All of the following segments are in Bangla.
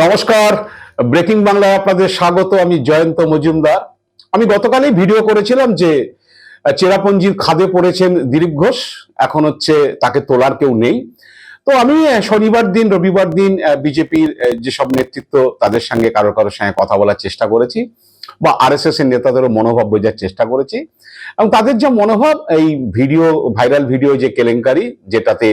নমস্কার। ব্রেকিং বাংলায় আপনাদের স্বাগত, আমি জয়ন্ত মজুমদার। আমি গতকালই ভিডিও করেছিলাম যে, চেরাপঞ্জির খাদে পড়েছেন দিলীপ ঘোষ। এখন হচ্ছে তাকে তোলার কেউ নেই। তো আমি শনিবার দিন, রবিবার দিন বিজেপির যেসব নেতৃত্ব তাদের সঙ্গে কারও কারোর সঙ্গে কথা বলার চেষ্টা করেছি বা আর এস এস এর নেতাদেরও মনোভাব বোঝার চেষ্টা করেছি। এবং তাদের যে মনোভাব, এই ভিডিও, ভাইরাল ভিডিও যে কেলেঙ্কারি, যেটাতে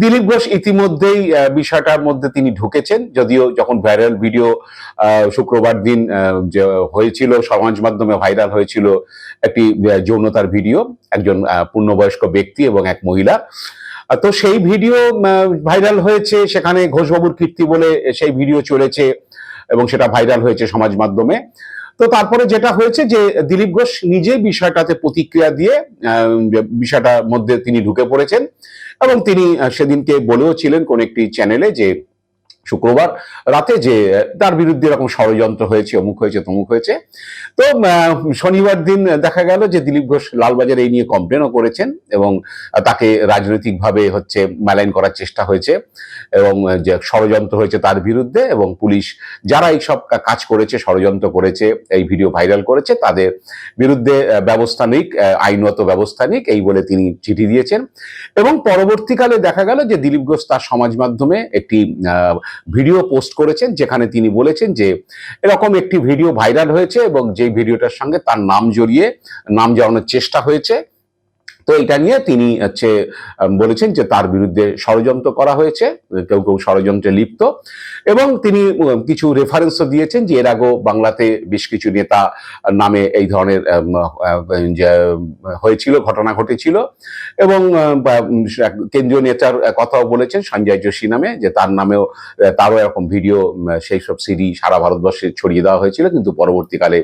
দিলীপ ঘোষ ইতিমধ্যেই বিষয়টার মধ্যে তিনি ঢুকেছেন, যদিও যখন ভাইরাল ভিডিও শুক্রবার দিন হয়েছিল, সমাজ মাধ্যমে ভাইরাল হয়েছিল একটি যৌনতার ভিডিও, একজন পূর্ণবয়স্ক ব্যক্তি এবং এক মহিলা। তো সেই ভিডিও ভাইরাল হয়েছে, সেখানে ঘোষবাবুর কীর্তি বলে সেই ভিডিও চলেছে এবং সেটা ভাইরাল হয়েছে সমাজ মাধ্যমে। তো তারপরে যেটা হয়েছে যে দিলীপ ঘোষ নিজে বিষয়টাতে প্রতিক্রিয়া দিয়ে বিষয়টার মধ্যে তিনি ঢুকে পড়েছেন এবং তিনি সেদিনকে বলেও ছিলেন কোন একটি চ্যানেলে যে শুক্রবার রাতে যে তার বিরুদ্ধে এরকম ষড়যন্ত্র হয়েছে অমুক হয়েছে তমুক হয়েছে। তো শনিবার দিন দেখা গেল যে দিলীপ ঘোষ লালবাজার এই নিয়ে কমপ্লেনও করেছেন এবং তাকে রাজনৈতিকভাবে হচ্ছে মেলাইন করার চেষ্টা হয়েছে এবং যে ষড়যন্ত্র হয়েছে তার বিরুদ্ধে এবং পুলিশ যারা এইসব কাজ করেছে ষড়যন্ত্র করেছে এই ভিডিও ভাইরাল করেছে তাদের বিরুদ্ধে ব্যবস্থা নিক আহ, আইনত ব্যবস্থা নিক এই বলে তিনি চিঠি দিয়েছেন। এবং পরবর্তীকালে দেখা গেল যে দিলীপ ঘোষ তার সমাজ মাধ্যমে একটি ভিডিও পোস্ট করেছেন, যেখানে তিনি বলেছেন যে এরকম একটি ভিডিও ভাইরাল হয়েছে এবং যেই ভিডিওটার সঙ্গে তার নাম জড়িয়ে, নাম জড়ানোর চেষ্টা হয়েছে। তো এটা নিয়ে তিনি হচ্ছে বলেছেন যে তার বিরুদ্ধে ষড়যন্ত্র করা হয়েছে, কেউ কেউ ষড়যন্ত্রে লিপ্ত। এবং তিনি কিছু রেফারেন্সও দিয়েছেন যে এর আগেও বাংলাতে বেশ কিছু নেতা নামে এই ধরনের হয়েছিল, ঘটনা ঘটেছিল। এবং কেন্দ্রীয় নেতার কথাও বলেছেন, সঞ্জয় যোশী নামে, যে তার নামেও, তারও এরকম ভিডিও সেই সব সিডি সারা ভারতবর্ষে ছড়িয়ে দেওয়া হয়েছিল। কিন্তু পরবর্তীকালে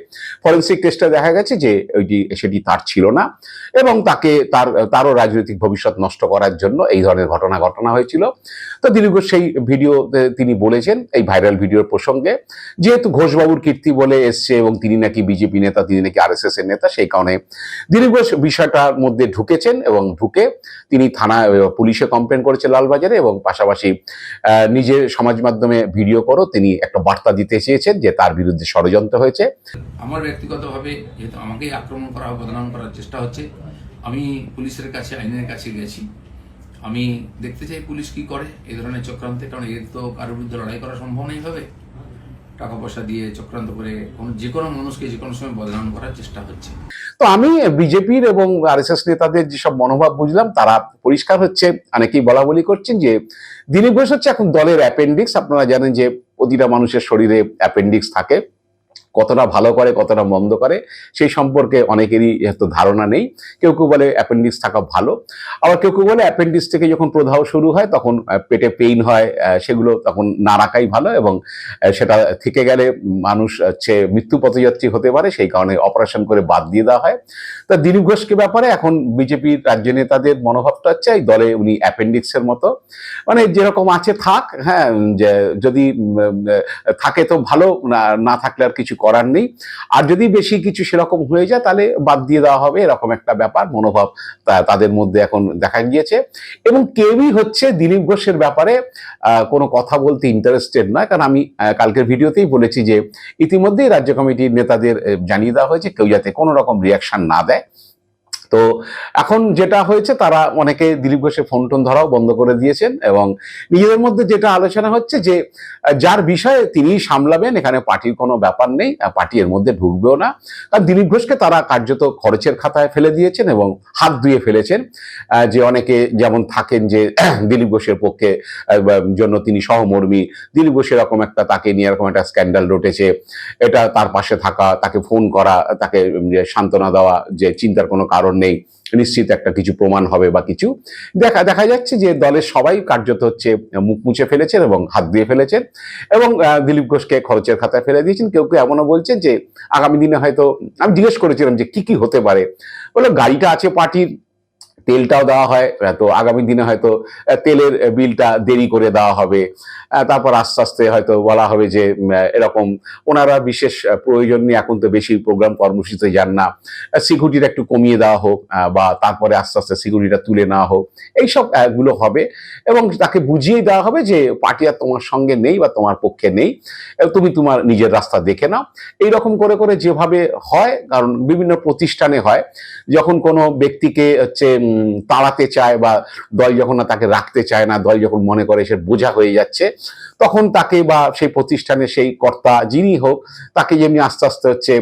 ফরেন্সিক টেস্টে দেখা গেছে যে ওইটি, সেটি তার ছিল না। এবং তাকে তার তারও রাজনৈতিক ভবিষ্যৎ নষ্ট করার জন্য এই ধরনের ঘটনা ঘটনা হয়েছিল। তো ঘোষ সেই ভিডিও তিনি বলেছেন এই ভাইরাল ভিডিওর প্রসঙ্গে যেহেতু ঘোষবাবুর কীর্তি বলে এসছে এবং তিনি নাকি বিজেপি নেতা তিনি নাকি আরএসএস এর নেতা সেই কারণে ঘোষ বিষয়টার মধ্যে ঢুকেছেন এবং ঢুকে তিনি আহ, পুলিশে কমপ্লেন করেছে লালবাজারে এবং পাশাপাশি নিজের সমাজ মাধ্যমে ভিডিও করো তিনি একটা বার্তা দিতে চেয়েছেন যে তার বিরুদ্ধে ষড়যন্ত্র হয়েছে। আমার ব্যক্তিগতভাবে যেহেতু আমাকেই আক্রমণ করা বদনাম করার চেষ্টা হচ্ছে আমি পুলিশের কাছে, আইনের কাছে গেছি। আমি দেখতে চাই পুলিশ কি করে এই ধরনের চক্রান্তে, কারণ এর তো কারোর বিরুদ্ধে লড়াই করা সম্ভব নেই হবে টাকা পয়সা দিয়ে চক্রান্ত করে যে কোনো মানুষকে যে কোনো সময় বদনাম করার চেষ্টা হচ্ছে। তো আমি বিজেপির এবং আরএসএস নেতাদের যেসব মনোভাব বুঝলাম, তারা পরিষ্কার হচ্ছে, অনেকেই বলা বলি করছেন যে, দিলীপ ঘোষ হচ্ছে এখন দলের অ্যাপেন্ডিক্স আপনারা জানেন যে প্রতিটা মানুষের শরীরে অ্যাপেন্ডিক্স থাকে। কতটা ভালো করে, কতটা মন্দ করে, সেই সম্পর্কে অনেকেরই হয়তো ধারণা নেই। কেউ কেউ বলে অ্যাপেন্ডিক্স থাকা ভালো। আবার কেউ কেউ বলে অ্যাপেন্ডিক্স থেকে যখন প্রদাহ শুরু হয়, তখন পেটে পেইন হয় সেগুলো তখন না রাখাই ভালো এবং সেটা থেকে গেলে মানুষ হচ্ছে মৃত্যু পথযাত্রী হতে পারে, সেই কারণে অপারেশন করে বাদ দিয়ে দেওয়া হয়। তা দিলীপ ঘোষকে ব্যাপারে এখন বিজেপির রাজ্য নেতাদের মনোভাবটা হচ্ছে, এই দলে উনি অ্যাপেন্ডিক্সের মতো। মানে যেরকম আছে থাক হ্যাঁ যে যদি থাকে তো ভালো না থাকলে আর কিছু করার নেই। আর যদি বেশি কিছু সেরকম হয়ে যায়, তাহলে বাদ দিয়ে দেওয়া হবে। এরকম একটা ব্যাপার, মনোভাব তাদের মধ্যে এখন দেখা গিয়েছে। এবং কেউই হচ্ছে দিলীপ ঘোষের ব্যাপারে কোনো কথা বলতে ইন্টারেস্টেড নয়। কারণ আমি কালকের ভিডিওতেই বলেছি যে, ইতিমধ্যেই রাজ্য কমিটির নেতাদের জানিয়ে দেওয়া হয়েছে, কেউ যাতে কোনো রকম রিয়াকশন না দেয়। তো এখন যেটা হয়েছে, তারা অনেকে দিলীপ ঘোষের ফোন টোন ধরাও বন্ধ করে দিয়েছেন এবং নিজেদের মধ্যে যেটা আলোচনা হচ্ছে যে, যার বিষয়ে তিনি সামলাবেন, এখানে পার্টির কোনো ব্যাপার নেই পার্টি এর মধ্যে ঢুকবেও না। কারণ দিলীপ ঘোষকে তারা কার্যত খরচের খাতায় ফেলে দিয়েছেন এবং হাত ধুয়ে ফেলেছেন যে অনেকে যেমন থাকেন যে, দিলীপ ঘোষের পক্ষে জন্য তিনি সহমর্মী। দিলীপ ঘোষ এরকম একটা, তাকে নিয়ে এরকম একটা স্ক্যান্ডাল রটেছে। এটা তার পাশে থাকা, তাকে ফোন করা, তাকে সান্ত্বনা দেওয়া যে চিন্তার কোনো কারণ নেই। নিশ্চিত একটা কিছু প্রমাণ হবে বা কিছু। দেখা দেখা যাচ্ছে যে দলের সবাই কার্যত হচ্ছে মুখ মুছে ফেলেছেন এবং হাত দিয়ে ফেলেছেন এবং দিলীপ ঘোষকে খরচের খাতায় ফেলে দিয়েছেন। কেউ কেউ এমনও বলছেন যে আগামী দিনে হয়তো, আমি জিজ্ঞেস করেছিলাম যে কি কি হতে পারে। বলে, গাড়িটা আছে পার্টির তেলটাও দেওয়া হয় তো আগামী দিনে হয়তো তেলের বিলটা দেরি করে দেওয়া হবে। তারপর আস্তে আস্তে হয়তো বলা হবে যে এরকম ওনারা বিশেষ প্রয়োজন নিয়ে এখন তো বেশি প্রোগ্রাম কর্মসূচিতে যান না। সিকিউরিটিটা একটু কমিয়ে দেওয়া হোক বা তারপরে আস্তে আস্তে সিকিউরিটিটা তুলে নেওয়া হোক, এইসবগুলো হবে এবং তাকে বুঝিয়ে দেওয়া হবে যে, পার্টি আর তোমার সঙ্গে নেই বা তোমার পক্ষে নেই তুমি তোমার নিজের রাস্তা দেখে নাও। এইরকম করে করে যেভাবে হয়, কারণ বিভিন্ন প্রতিষ্ঠানে হয়, যখন কোনো ব্যক্তিকে হচ্ছে তাড়াতে চায় বা দল যখন না তাকে রাখতে চায় না, দল যখন মনে করে সে বোঝা হয়ে যাচ্ছে, তখন তাকে বা সেই প্রতিষ্ঠানে সেই কর্তা যিনি হোক, তাকে যেমনি আস্তে আস্তে হচ্ছে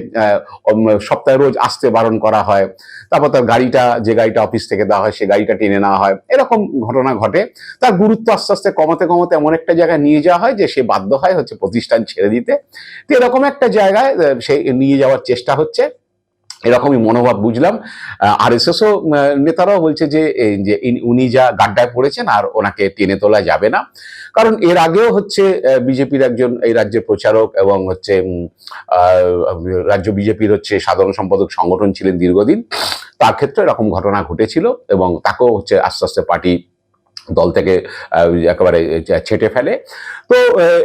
সপ্তাহে রোজ আসতে বারণ করা হয়, তারপর তার গাড়িটা, যে গাড়িটা অফিস থেকে দেওয়া হয়, সে গাড়িটা টেনে নেওয়া হয়, এরকম ঘটনা ঘটে। তার গুরুত্ব আস্তে আস্তে কমাতে কমাতে এমন একটা জায়গায় নিয়ে যাওয়া হয় যে সে বাধ্য হয় হচ্ছে প্রতিষ্ঠান ছেড়ে দিতে। তো এরকম একটা জায়গায় সে নিয়ে যাওয়ার চেষ্টা হচ্ছে। এরকমই মনোভাব বুঝলাম। আর এস এসও নেতারাও বলছে যে যে উনি যা গাড্ডায় পড়েছেন আর ওনাকে টেনে তোলা যাবে না। কারণ এর আগেও হচ্ছে বিজেপির একজন, এই রাজ্যের প্রচারক এবং হচ্ছে রাজ্য বিজেপির হচ্ছে সাধারণ সম্পাদক সংগঠন ছিলেন দীর্ঘদিন। তার ক্ষেত্রে এরকম ঘটনা ঘটেছিল এবং তাকেও হচ্ছে আস্তে আস্তে পার্টি দল থেকে একেবারে ছেটে ফেলে। তো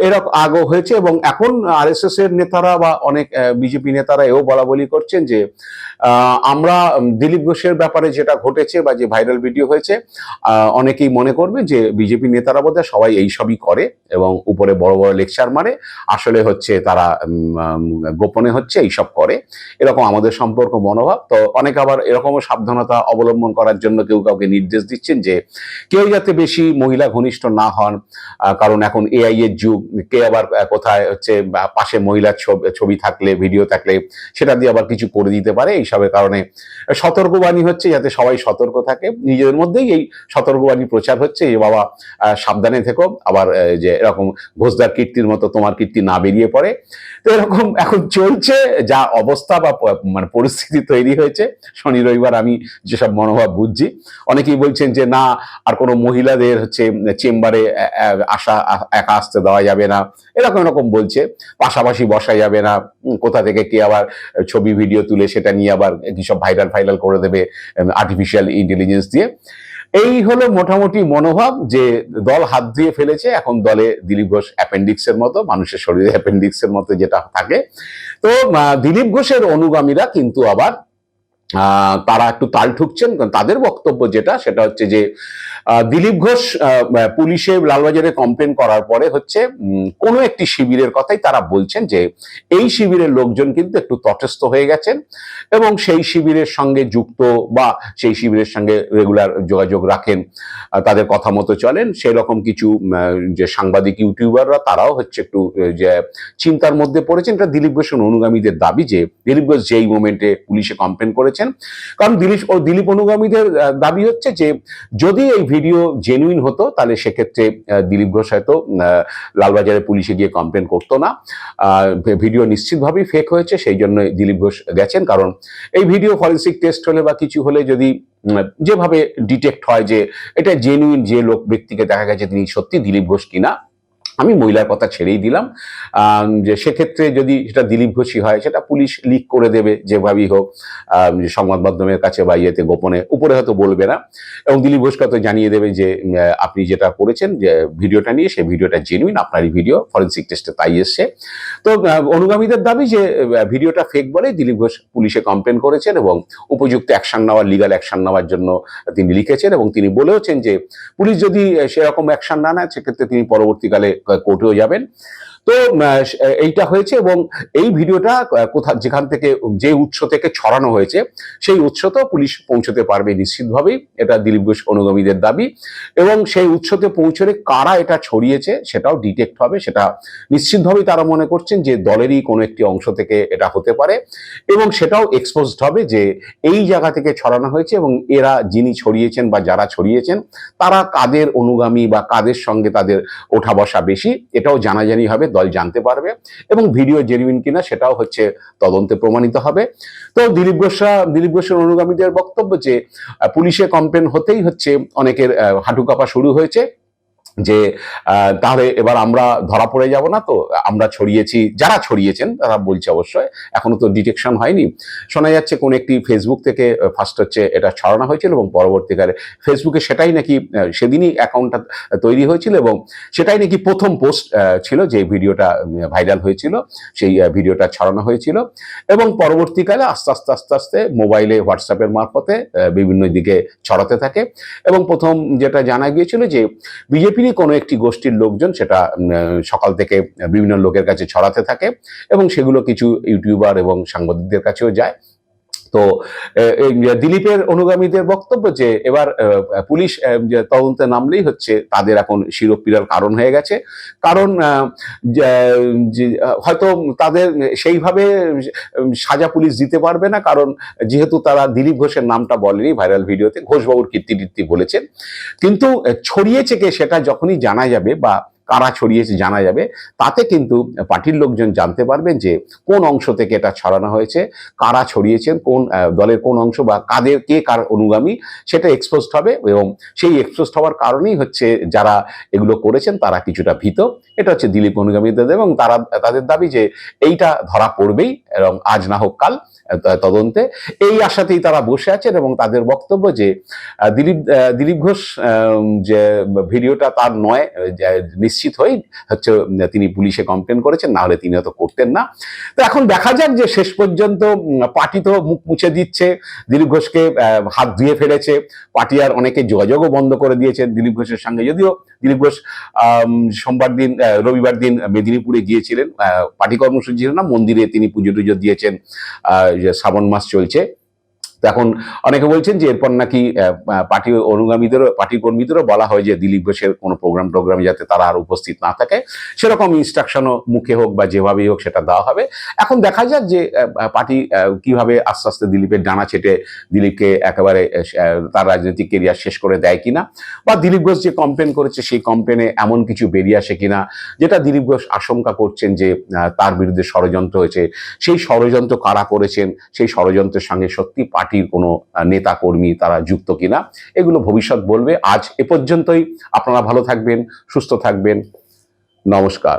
এরকম আগেও হয়েছে এবং এখন আরএসএস এর নেতারা বা অনেক বিজেপি নেতারা এও বলা বলি করছেন যে আমরা দিলীপ ঘোষের ব্যাপারে যেটা ঘটেছে বা যে ভাইরাল ভিডিও হয়েছে অনেকেই মনে করবে যে বিজেপি নেতারা বোধহয় সবাই এই সবই করে এবং উপরে বড় বড় লেকচার মারে। আসলে হচ্ছে তারা গোপনে হচ্ছে এইসব করে। এরকম আমাদের সম্পর্ক মনোভাব। তো অনেক আবার এরকমও সাবধানতা অবলম্বন করার জন্য কেউ কাউকে নির্দেশ দিচ্ছেন যে, কেউ যাতে বেশি মহিলা ঘনিষ্ঠ না হন কারণ এখন এআই এর যুগ, কে আবার কোথায় হচ্ছে পাশে মহিলার ছবি থাকলে, ভিডিও থাকলে, সেটা দিয়ে আবার কিছু করে দিতে পারে এইসবের কারণে সতর্কবাণী হচ্ছে যাতে সবাই সতর্ক থাকে। নিজেদের মধ্যেই এই সতর্কবাণী প্রচার হচ্ছে যে, বাবা সাবধানে থেকো। আবার যে এরকম ঘোষদার কীর্তির মতো তোমার কীর্তি না বেরিয়ে পড়ে। তো এরকম এখন চলছে, যা অবস্থা বা মানে পরিস্থিতি তৈরি হয়েছে। শনি রবিবার আমি যেসব মনোভাব বুঝছি, অনেকেই বলছেন যে, না, আর কোনো মহিলাদের হচ্ছে চেম্বারে আসা একা আসতে দেওয়া যাবে না। এরকম এরকম বলছে। পাশাপাশি বসা যাবে না। কোথা থেকে কে আবার ছবি, ভিডিও তুলে সেটা নিয়ে আবার কি সব ভাইরাল, ফাইরাল করে দেবে আর্টিফিশিয়াল ইন্টেলিজেন্স দিয়ে। এই হলো মোটামুটি মনোভাব যে দল হাত দিয়ে ফেলেছে। এখন দলে দিলীপ ঘোষ অ্যাপেন্ডিক্সের মতো, মানুষের শরীরে অ্যাপেন্ডিক্সের মতো যেটা থাকে। তো দিলীপ ঘোষের অনুগামীরা কিন্তু আবার তারা একটু তাল ঠুকছেন। তাদের বক্তব্য যেটা, সেটা হচ্ছে যে দিলীপ ঘোষ পুলিশে লালবাজারে কমপ্লেন করার পরে হচ্ছে কোনো একটি শিবিরের কথাই তারা বলছেন যে, এই শিবিরের লোকজন কিন্তু একটু তটস্থ হয়ে গেছেন এবং সেই শিবিরের সঙ্গে যুক্ত বা সেই শিবিরের সঙ্গে রেগুলার যোগাযোগ রাখেন তাদের কথা মতো চলেন। সেই রকম কিছু যে সাংবাদিক ইউটিউবাররা তারাও হচ্ছে একটু যে চিন্তার মধ্যে পড়েছেন। এটা দিলীপ ঘোষের অনুগামীদের দাবি যে, দিলীপ ঘোষ যেই মোমেন্টে পুলিশে কমপ্লেন করেছেন। কারণ দিলীপ, ও দিলীপ অনুগামীদের দাবি হচ্ছে যে, যদি এই ভিডিও জেনুইন হতো, তাহলে সেক্ষেত্রে দিলীপ ঘোষ হয়তো লালবাজারে পুলিশে গিয়ে কমপ্লেন করতো না। ভিডিও নিশ্চিতভাবেই ফেক হয়েছে, সেই জন্য দিলীপ ঘোষ গেছেন। কারণ এই ভিডিও ফরেন্সিক টেস্ট হলে বা কিছু হলে যদি যেভাবে ডিটেক্ট হয় যে, এটা জেনুইন যে লোক, ব্যক্তিকে দেখা গেছে তিনি সত্যি দিলীপ ঘোষ কিনা আমি মহিলার কথা ছেড়েই দিলাম। যে সেক্ষেত্রে যদি সেটা দিলীপ ঘোষী হয়, সেটা পুলিশ লিক করে দেবে যেভাবেই হোক সংবাদ মাধ্যমের কাছে বা ইয়েতে গোপনে, উপরে হয়তো বলবে না। এবং দিলীপ ঘোষকে হয়তো জানিয়ে দেবে যে আপনি যেটা করেছেন, যে ভিডিওটা নিয়ে, সেই ভিডিওটা জেনুইন আপনারই ভিডিও ফরেন্সিক টেস্টে তাই এসছে। তো অনুগামীদের দাবি যে ভিডিওটা ফেক বলে দিলীপ ঘোষ পুলিশে কমপ্লেন করেছেন এবং উপযুক্ত অ্যাকশন নেওয়ার লিগাল অ্যাকশন নেওয়ার জন্য তিনি লিখেছেন এবং তিনি বলেওছেন যে, পুলিশ যদি সেরকম অ্যাকশন না নেয়, সেক্ষেত্রে তিনি পরবর্তীকালে কোর্টেও যাবেন। তো এইটা হয়েছে এবং এই ভিডিওটা কোথা, যেখান থেকে যে উৎস থেকে ছড়ানো হয়েছে, সেই উৎসতেও পুলিশ পৌঁছতে পারবে নিশ্চিতভাবেই। এটা দিলীপ ঘোষ অনুগামীদের দাবি। এবং সেই উৎসতে পৌঁছলে কারা এটা ছড়িয়েছে, সেটাও ডিটেক্ট হবে। সেটা নিশ্চিতভাবেই তারা মনে করছেন যে দলেরই কোনো একটি অংশ থেকে এটা হতে পারে। এবং সেটাও এক্সপোজড হবে যে এই জায়গা থেকে ছড়ানো হয়েছে এবং এরা যিনি ছড়িয়েছেন বা যারা ছড়িয়েছেন, তারা কাদের অনুগামী বা কাদের সঙ্গে তাদের ওঠা বসা বেশি, এটাও জানাজানি হবে। দল জানতে পারবে এবং ভিডিও জেনুইন কিনা সেটাও হচ্ছে তদন্তে প্রমাণিত হবে। তো দিলীপ ঘোষরা দিলীপ ঘোষের অনুগামীদের বক্তব্য যে পুলিশে কমপ্লেন হতেই হচ্ছে, অনেকের হাঁটু কাঁপা শুরু হয়েছে। যে তাহলে এবার আমরা ধরা পড়ে যাব না তো, আমরা ছড়িয়েছি, যারা ছড়িয়েছেন তারা বলছে অবশ্যই, এখনও তো ডিটেকশন হয়নি। শোনা যাচ্ছে কোন একটি ফেসবুক থেকে ফার্স্ট হচ্ছে এটা ছড়ানো হয়েছিল এবং পরবর্তীকালে ফেসবুকে সেটাই নাকি সেদিনই অ্যাকাউন্টটা তৈরি হয়েছিল এবং সেটাই নাকি প্রথম পোস্ট ছিল যে ভিডিওটা ভাইরাল হয়েছিল, সেই ভিডিওটা ছড়ানো হয়েছিল এবং পরবর্তীকালে আস্তে আস্তে আস্তে আস্তে মোবাইলে হোয়াটসঅ্যাপের মারফতে বিভিন্ন দিকে ছড়াতে থাকে এবং প্রথম যেটা জানা গিয়েছিল যে বিজেপিরই কোনো একটি গোষ্ঠীর লোকজন সেটা সকাল থেকে বিভিন্ন লোকের কাছে ছড়াতে থাকে এবং সেগুলো কিছু ইউটিউবার এবং সাংবাদিকদের কাছেও যায়। তো দিলীপের অনুগামীদের বক্তব্য যে এবার পুলিশ তদন্তে নামলেই হচ্ছে তাদের এখন শিরোপীড়ার কারণ হয়ে গেছে। কারণ হয়তো তাদের সেইভাবে সাজা পুলিশ দিতে পারবে না, কারণ যেহেতু তারা দিলীপ ঘোষের নামটা বলেনি ভাইরাল ভিডিওতে, ঘোষবাবুর কীর্তি বলেছেন। কিন্তু ছড়িয়েছে কে সেটা যখনই জানা যাবে বা কারা ছড়িয়েছে জানা যাবে। তাতে কিন্তু পার্টির লোকজন জানতে পারবেন যে কোন অংশ থেকে এটা ছড়ানো হয়েছে, কারা ছড়িয়েছেন, কোন দলের কোন অংশ বা কাদের, কে কার অনুগামী সেটা এক্সপোজড হবে এবং সেই এক্সপোজড হওয়ার কারণেই হচ্ছে যারা এগুলো করেছেন তারা কিছুটা ভীত। এটা হচ্ছে দিলীপ অনুগামীদের এবং তারা, তাদের দাবি যে এইটা ধরা পড়বেই এবং আজ না হোক কাল তদন্তে। এই আশাতেই তারা বসে আছেন এবং তাদের বক্তব্য যে দিলীপ দিলীপ ঘোষ যে ভিডিওটা তার নয় যে নিশ্চিত হয়ে হচ্ছে, তিনি পুলিশে কমপ্লেন করেছেন, না হলে তিনি হয়তো করতেন না। তো এখন দেখা যাক যে শেষ পর্যন্ত পার্টি তো মুখ মুছে দিচ্ছে, দিলীপ ঘোষকে হাত ধুয়ে ফেলেছে। পার্টি আর অনেকে যোগাযোগও বন্ধ করে দিয়েছে দিলীপ ঘোষের সঙ্গে। যদিও দিলীপ ঘোষ সোমবার দিন রবিবার দিন মেদিনীপুরে গিয়েছিলেন। পার্টি কর্মসূচি ছিল না, মন্দিরে তিনি পুজো টুজো দিয়েছেন। শ্রাবণ মাস চলছে। এখন অনেকে বলছেন যে এরপর নাকি পার্টি অনুগামীদেরও, পার্টি কর্মীদেরও বলা হয় যে দিলীপ ঘোষের কোনো প্রোগ্রাম টোগ্রামে যাতে তারা আর উপস্থিত না থাকে। সেরকম ইনস্ট্রাকশনও মুখে হোক বা যেভাবেই হোক সেটা দেওয়া হবে। এখন দেখা যাক যে পার্টি কীভাবে আস্তে আস্তে দিলীপের ডানা ছেটে দিলীপকে একেবারে তার রাজনৈতিক কেরিয়ার শেষ করে দেয় কিনা বা দিলীপ ঘোষ যে কমপ্লেন করেছে সেই কমপ্লেনে এমন কিছু বেরিয়ে আসে কিনা, যেটা দিলীপ ঘোষ আশঙ্কা করছেন যে তার বিরুদ্ধে ষড়যন্ত্র হয়েছে। সেই ষড়যন্ত্র কারা করেছেন? সেই ষড়যন্ত্রের সঙ্গে সত্যি পার্টির কোনো নেতা কর্মী তারা যুক্ত কিনা, এগুলো ভবিষ্যৎ বলবে। আজ এ পর্যন্তই। আপনারা ভালো থাকবেন, সুস্থ থাকবেন। নমস্কার।